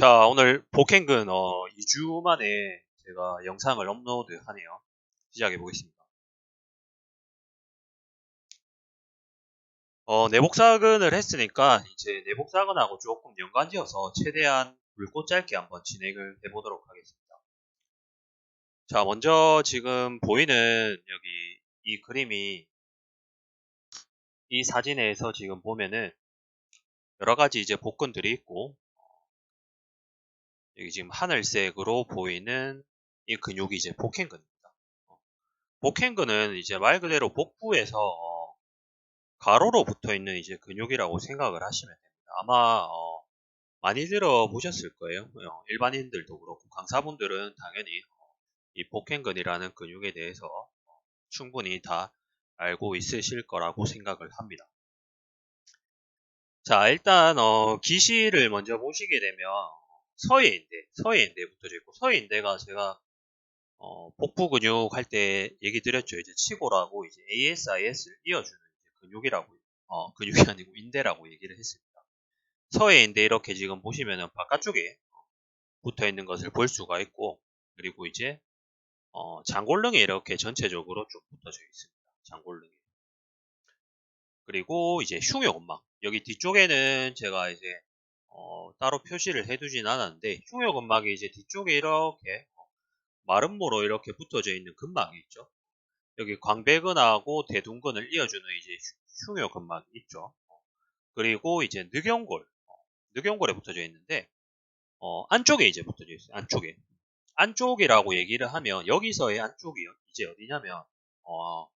자, 오늘 복행근 어, 2주 만에 제가 영상을 업로드하네요. 시작해 보겠습니다. 어, 내복사근을 했으니까 이제 내복사근하고 조금 연관지어서 최대한 굵고 짧게 한번 진행을 해보도록 하겠습니다. 자, 먼저 지금 보이는 여기 이 그림이 이 사진에서 지금 보면은 여러 가지 이제 복근들이 있고 여기 지금 하늘색으로 보이는 이 근육이 이제 복행근입니다. 복행근은 이제 말 그대로 복부에서 어, 가로로 붙어 있는 이제 근육이라고 생각을 하시면 됩니다. 아마 어, 많이 들어보셨을 거예요. 어, 일반인들도 그렇고 강사분들은 당연히 어, 이 복행근이라는 근육에 대해서 어, 충분히 다 알고 있으실 거라고 생각을 합니다. 자 일단 어, 기시를 먼저 보시게 되면 서해 인대, 서해 인대 붙어져 있고 서해 인대가 제가 어, 복부 근육 할 때 얘기 드렸죠. 이제 치고라고 이제 ASIS를 이어주는 근육이라고 어, 근육이 아니고 인대라고 얘기를 했습니다. 서해 인대 이렇게 지금 보시면은 바깥쪽에 붙어 있는 것을 볼 수가 있고 그리고 이제 어, 장골릉에 이렇게 전체적으로 쭉 붙어져 있습니다. 장골릉에 그리고 이제 흉요근막 여기 뒤쪽에는 제가 이제 어, 따로 표시를 해두진 않았는데 흉요근막이 이제 뒤쪽에 이렇게 마름모로 이렇게 붙어져 있는 근막이 있죠. 여기 광배근하고 대둔근을 이어주는 이제 흉요근막이 있죠. 그리고 이제 늑연골, 늑연골에 붙어져 있는데 어, 안쪽에 이제 붙어져 있어요. 안쪽에. 안쪽이라고 얘기를 하면 여기서의 안쪽이 이제 어디냐면 어,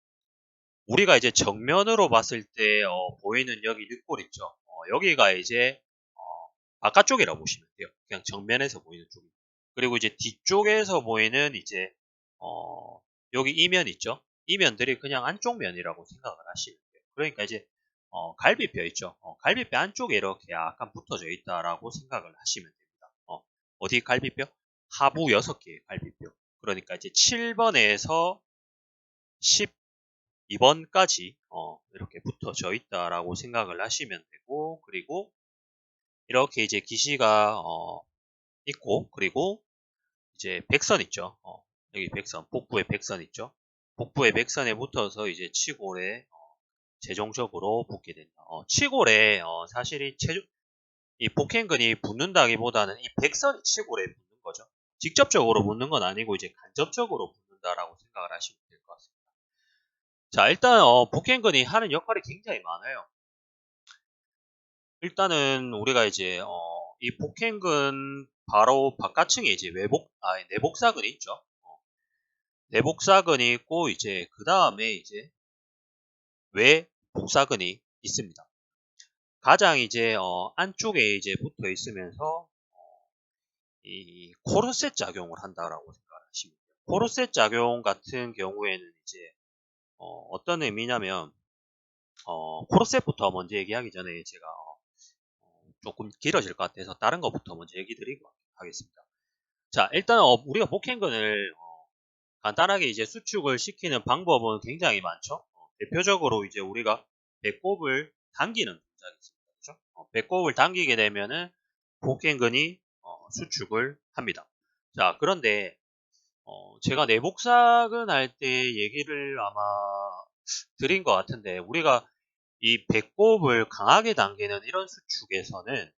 우리가 이제 정면으로 봤을 때 어, 보이는 여기 늑골 있죠. 어, 여기가 이제 바깥쪽이라고 보시면 돼요. 그냥 정면에서 보이는 쪽. 그리고 이제 뒤쪽에서 보이는 이제 어, 여기 이면 있죠. 이면들이 그냥 안쪽 면이라고 생각을 하시면 돼요. 그러니까 이제 어, 갈비뼈 있죠. 어, 갈비뼈 안쪽에 이렇게 약간 붙어져 있다라고 생각을 하시면 됩니다. 어, 디 갈비뼈? 하부 6개의 갈비뼈. 그러니까 이제 7번에서 12번까지 어, 이렇게 붙어져 있다라고 생각을 하시면 되고 그리고 이렇게 이제 기시가 어, 있고 그리고 이제 백선 있죠. 어, 여기 백선, 복부에 백선 있죠. 복부의 백선에 붙어서 이제 치골에 어, 최종적으로 붙게 된다. 어, 치골에 어, 사실 이, 체중, 이 복행근이 붙는다기보다는 이 백선이 치골에 붙는 거죠. 직접적으로 붙는 건 아니고 이제 간접적으로 붙는다라고 생각을 하시면 될 것 같습니다. 자, 일단 어, 복행근이 하는 역할이 굉장히 많아요. 일단은 우리가 이제 어, 이 복행근 바로 바깥층에 이제 외복 아 내복사근이 있죠. 어, 내복사근이 있고 이제 그 다음에 이제 외복사근이 있습니다. 가장 이제 어, 안쪽에 이제 붙어 있으면서 어, 이 코르셋 작용을 한다라고 생각하시면 돼요. 코르셋 작용 같은 경우에는 이제 어, 떤 의미냐면 어, 코르셋부터 먼저 얘기하기 전에 제가 조금 길어질 것 같아서 다른 것부터 먼저 얘기 드리고 하겠습니다. 자, 일단 어, 우리가 복행근을 어, 간단하게 이제 수축을 시키는 방법은 굉장히 많죠. 어, 대표적으로 이제 우리가 배꼽을 당기는 동작이 있습니다. 그렇죠? 어, 배꼽을 당기게 되면은 복행근이 어, 수축을 합니다. 자, 그런데 어, 제가 내복사근 할 때 얘기를 아마 드린 것 같은데 우리가 이 배꼽을 강하게 당기는 이런 수축에서는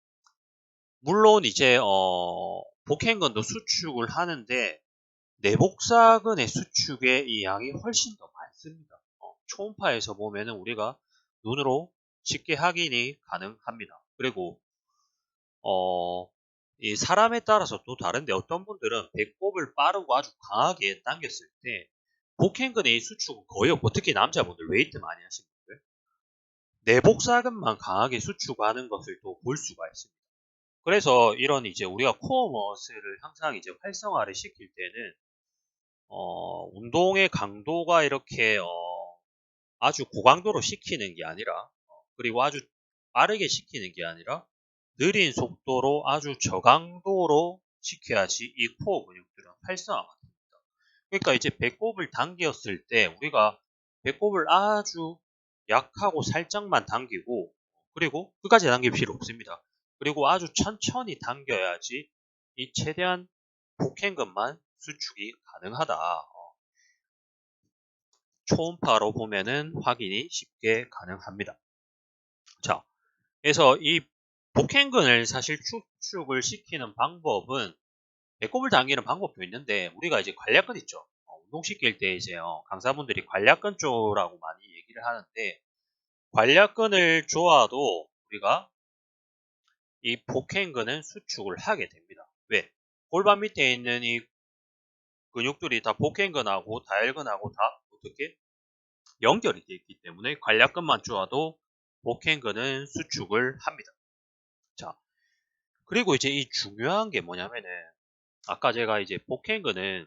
물론 이제 어, 복행근도 수축을 하는데 내복사근의 수축의 이 양이 훨씬 더 많습니다. 어, 초음파에서 보면은 우리가 눈으로 쉽게 확인이 가능합니다. 그리고 어, 이 사람에 따라서 또 다른데 어떤 분들은 배꼽을 빠르고 아주 강하게 당겼을 때 복행근의 수축은 거의 없고 특히 남자분들 웨이트 많이 하시는 내복사근만 강하게 수축하는 것을 또 볼 수가 있습니다. 그래서 이런 이제 우리가 코어 머슬을 항상 이제 활성화를 시킬 때는 어, 운동의 강도가 이렇게 어, 아주 고강도로 시키는 게 아니라 어, 그리고 아주 빠르게 시키는 게 아니라 느린 속도로 아주 저강도로 시켜야지 이 코어 근육들은 활성화가 됩니다. 그러니까 이제 배꼽을 당겼을 때 우리가 배꼽을 아주 약하고 살짝만 당기고 그리고 끝까지 당길 필요 없습니다. 그리고 아주 천천히 당겨야지 이 최대한 복행근만 수축이 가능하다. 어, 초음파로 보면은 확인이 쉽게 가능합니다. 자, 그래서 이 복행근을 사실 수축을 시키는 방법은 배꼽을 당기는 방법도 있는데 우리가 이제 관략근 있죠. 어, 운동시킬 때 이제 어, 강사분들이 관략근 쪼라고 많이 얘기를 하는데 관략근을 좋아도 우리가 이 복행근은 수축을 하게 됩니다. 왜? 골반 밑에 있는 이 근육들이 다 복행근하고 다혈근하고 다 어떻게 연결이 되어 있기 때문에 관략근만 좋아도 복행근은 수축을 합니다. 자, 그리고 이제 이 중요한 게 뭐냐면은 아까 제가 이제 복행근은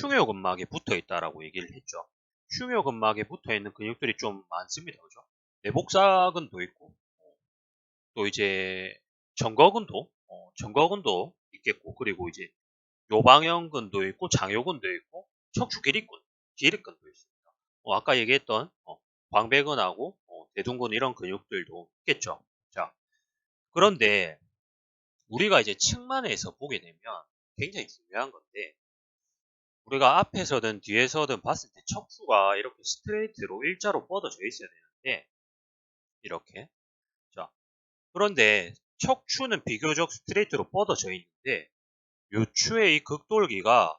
흉요 근막에 붙어 있다라고 얘기를 했죠. 흉요 근막에 붙어 있는 근육들이 좀 많습니다. 그죠? 내복사근도 있고 또 이제 정거근도 어, 정거근도 있겠고 그리고 이제 요방형근도 있고 장요근도 있고 척추 기립근 기립근도 있습니다. 어, 아까 얘기했던 어, 광배근하고 어, 대둔근 이런 근육들도 있겠죠. 자 그런데 우리가 이제 측만에서 보게 되면 굉장히 중요한 건데 우리가 앞에서든 뒤에서든 봤을 때 척추가 이렇게 스트레이트로 일자로 뻗어져 있어야 되는데 이렇게 자 그런데 척추는 비교적 스트레이트로 뻗어져 있는데 요추의 이 극돌기가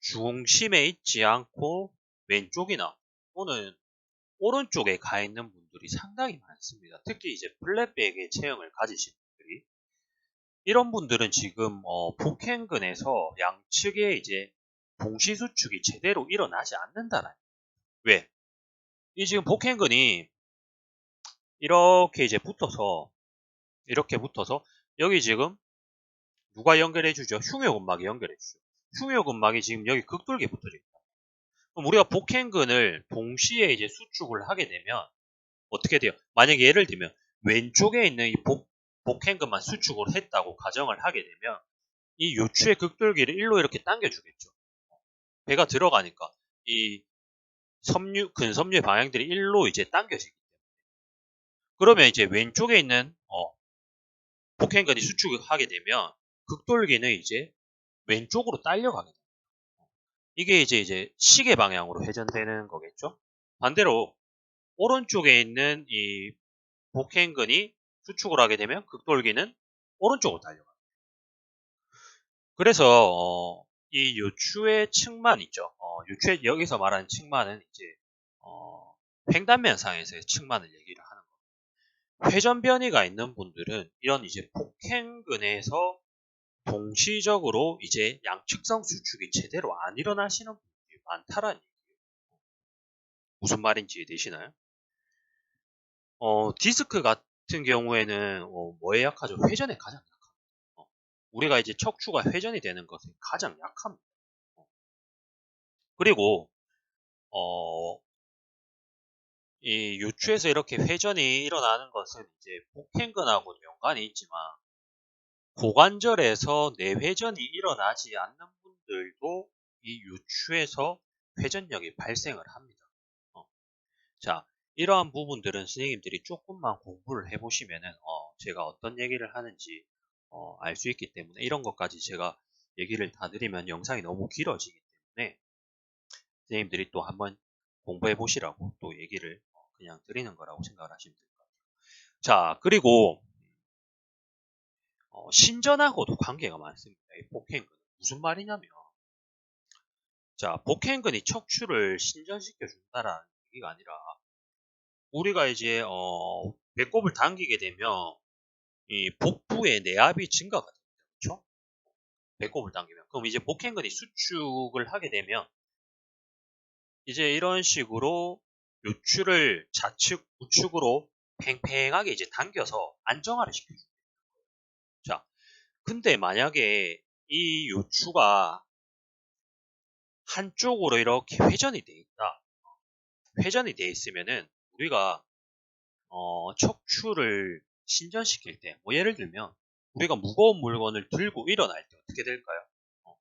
중심에 있지 않고 왼쪽이나 또는 오른쪽에 가 있는 분들이 상당히 많습니다. 특히 이제 플랫백의 체형을 가지신 분들이 이런 분들은 지금 어, 복행근에서 양측에 이제 동시수축이 제대로 일어나지 않는다라는 왜? 이 지금 복행근이 이렇게 이제 붙어서 이렇게 붙어서 여기 지금 누가 연결해 주죠? 흉요근막이 연결해 주죠. 흉요근막이 지금 여기 극돌기에 붙어져 있다. 그럼 우리가 복행근을 동시에 이제 수축을 하게 되면 어떻게 돼요? 만약에 예를 들면 왼쪽에 있는 이 복, 복행근만 수축을 했다고 가정을 하게 되면 이 요추의 극돌기를 일로 이렇게 당겨주겠죠. 배가 들어가니까 이 섬유 근섬유의 방향들이 일로 이제 당겨지기 때문에 그러면 이제 왼쪽에 있는 어, 복행근이 수축을 하게 되면 극돌기는 이제 왼쪽으로 딸려가게 됩니다. 이게 이제 이제 시계 방향으로 회전되는 거겠죠. 반대로 오른쪽에 있는 이 복행근이 수축을 하게 되면 극돌기는 오른쪽으로 달려갑니다. 그래서 어, 이 요추의 측만 있죠. 어, 요추의 여기서 말하는 측만은 이제 어, 횡단면상에서의 측만을 얘기를 하는 겁니다. 회전 변이가 있는 분들은 이런 이제 폭행근에서 동시적으로 이제 양측성 수축이 제대로 안 일어나시는 분들이 많다라는 얘기예요. 무슨 말인지 이해되시나요? 어, 디스크 같은 경우에는 어, 뭐에 약하죠? 회전에 가장 우리가 이제 척추가 회전이 되는 것에 가장 약합니다. 그리고 어, 이 유추에서 이렇게 회전이 일어나는 것은 이제 복행근하고는 연관이 있지만 고관절에서 내회전이 일어나지 않는 분들도 이 유추에서 회전력이 발생을 합니다. 어. 자, 이러한 부분들은 선생님들이 조금만 공부를 해보시면은 어, 제가 어떤 얘기를 하는지 어, 알 수 있기 때문에 이런 것까지 제가 얘기를 다 드리면 영상이 너무 길어지기 때문에 선생님들이 또 한번 공부해 보시라고 또 얘기를 어, 그냥 드리는 거라고 생각을 하시면 될 것 같아요. 자, 그리고 어, 신전하고도 관계가 많습니다. 이 복행근. 무슨 말이냐면 자, 복행근이 척추를 신전시켜 준다라는 얘기가 아니라 우리가 이제 어, 배꼽을 당기게 되면 이 복부의 내압이 증가가 됩니다. 그렇죠? 배꼽을 당기면. 그럼 이제 복행근이 수축을 하게 되면 이제 이런 식으로 요추를 좌측, 우측으로 팽팽하게 이제 당겨서 안정화를 시켜줍니다. 자, 근데 만약에 이 요추가 한쪽으로 이렇게 회전이 돼 있다. 회전이 돼 있으면은 우리가 어, 척추를 신전시킬 때, 뭐 예를 들면 우리가 무거운 물건을 들고 일어날 때 어떻게 될까요? 어.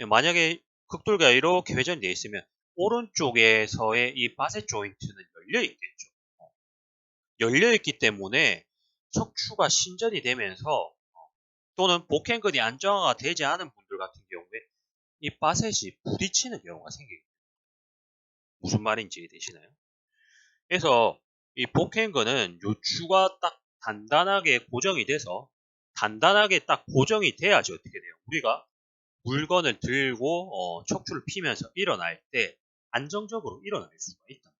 예, 만약에 극돌기가 이렇게 회전이 되어 있으면 오른쪽에서의 이 바세 조인트는 열려 있겠죠. 어. 열려 있기 때문에 척추가 신전이 되면서 어, 또는 복행근이 안정화가 되지 않은 분들 같은 경우에 이 바셋이 부딪히는 경우가 생기게 됩니다. 무슨 말인지 이해되시나요? 그래서 이 복행근은 요추가 딱 단단하게 고정이 돼서 단단하게 딱 고정이 돼야지 어떻게 돼요? 우리가 물건을 들고 어, 척추를 피면서 일어날 때 안정적으로 일어날 수가 있다.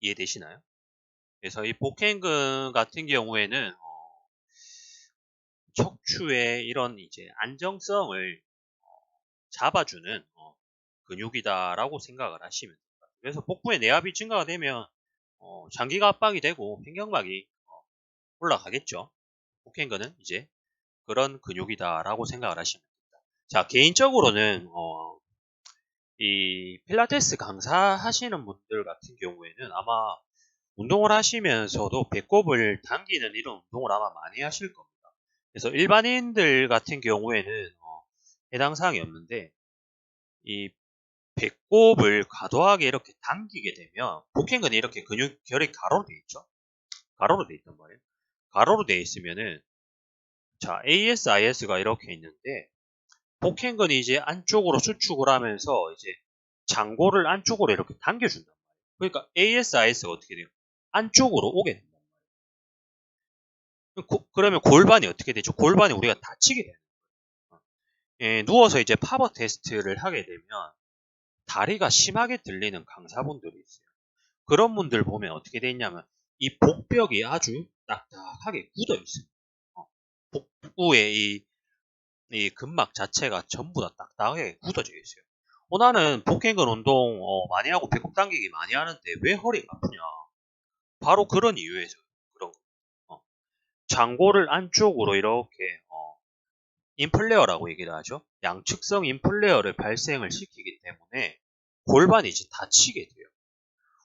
이해되시나요? 그래서 이 복행근 같은 경우에는 어, 척추의 이런 이제 안정성을 어, 잡아주는 어, 근육이다라고 생각을 하시면 됩니다. 그래서 복부의 내압이 증가가 되면 어, 장기가 압박이 되고 횡격막이 어, 올라가겠죠. 복행근은 이제 그런 근육이다라고 생각을 하시면 됩니다. 자 개인적으로는 어, 이 필라테스 강사 하시는 분들 같은 경우에는 아마 운동을 하시면서도 배꼽을 당기는 이런 운동을 아마 많이 하실 겁니다. 그래서 일반인들 같은 경우에는 어, 해당 사항이 없는데 이 배꼽을 과도하게 이렇게 당기게 되면 복행근이 이렇게 근육 결이 가로로 돼 있죠. 가로로 돼 있단 말이에요. 가로로 돼 있으면은 자 ASIS가 이렇게 있는데 복행근이 이제 안쪽으로 수축을 하면서 이제 장고를 안쪽으로 이렇게 당겨준단 말이에요. 그러니까 ASIS가 어떻게 돼요? 안쪽으로 오게 된단 말이에요. 고, 그러면 골반이 어떻게 되죠? 골반이 우리가 다치게 거예요. 예, 누워서 이제 파버 테스트를 하게 되면 다리가 심하게 들리는 강사분들이 있어요. 그런 분들 보면 어떻게 돼 있냐면 이 복벽이 아주 딱딱하게 굳어 있어요. 어, 복부에 이, 이 근막 자체가 전부 다 딱딱하게 굳어져 있어요. 어, 나는 복행근 운동 어, 많이 하고 배꼽 당기기 많이 하는데 왜 허리가 아프냐? 바로 그런 이유에서 그런 거. 어. 장고를 안쪽으로 이렇게 어, 인플레어라고 얘기를 하죠. 양측성 인플레어를 발생을 시키기 때문에 골반이 이제 다치게 돼요.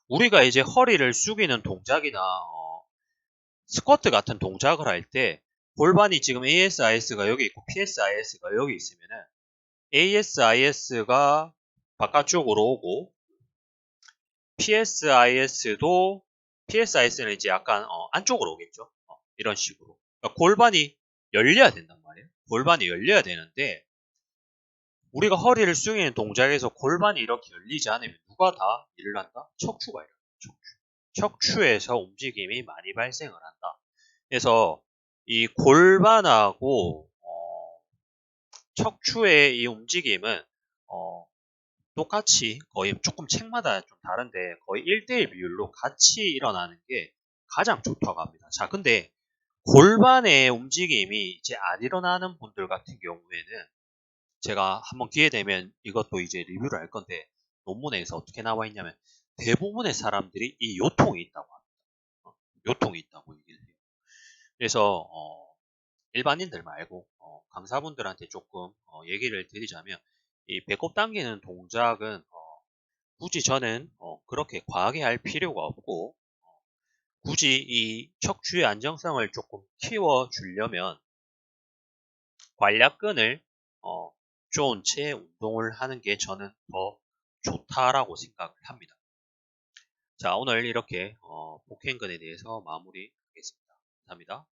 우리가 이제 허리를 숙이는 동작이나 어, 스쿼트 같은 동작을 할 때 골반이 지금 ASIS가 여기 있고 PSIS가 여기 있으면은 ASIS가 바깥쪽으로 오고 PSIS도 PSIS는 이제 약간 어, 안쪽으로 오겠죠. 어, 이런 식으로 그러니까 골반이 열려야 말이에요. 골반이 열려야 되는데 우리가 허리를 숙이는 동작에서 골반이 이렇게 열리지 않으면 누가 다 일을 한다? 척추가 일어나. 척추. 척추에서 움직임이 많이 발생을 한다. 그래서 이 골반하고 어, 척추의 이 움직임은 어, 똑같이 거의 조금 책마다 좀 다른데 거의 1대1 비율로 같이 일어나는 게 가장 좋다고 합니다. 자, 근데 골반의 움직임이 이제 안 일어나는 분들 같은 경우에는 제가 한번 기회 되면 이것도 이제 리뷰를 할 건데 논문에서 어떻게 나와 있냐면 대부분의 사람들이 이 요통이 있다고 합니다. 어, 요통이 있다고 얘기를 해요. 그래서 어, 일반인들 말고 어, 강사분들한테 조금 어, 얘기를 드리자면 이 배꼽 당기는 동작은 어, 굳이 저는 어, 그렇게 과하게 할 필요가 없고 어, 굳이 이 척추의 안정성을 조금 키워 주려면 관략근을 어, 좋은 채 운동을 하는 게 저는 더 좋다라고 생각을 합니다. 자 오늘 이렇게 어, 복행근에 대해서 마무리하겠습니다. 감사합니다.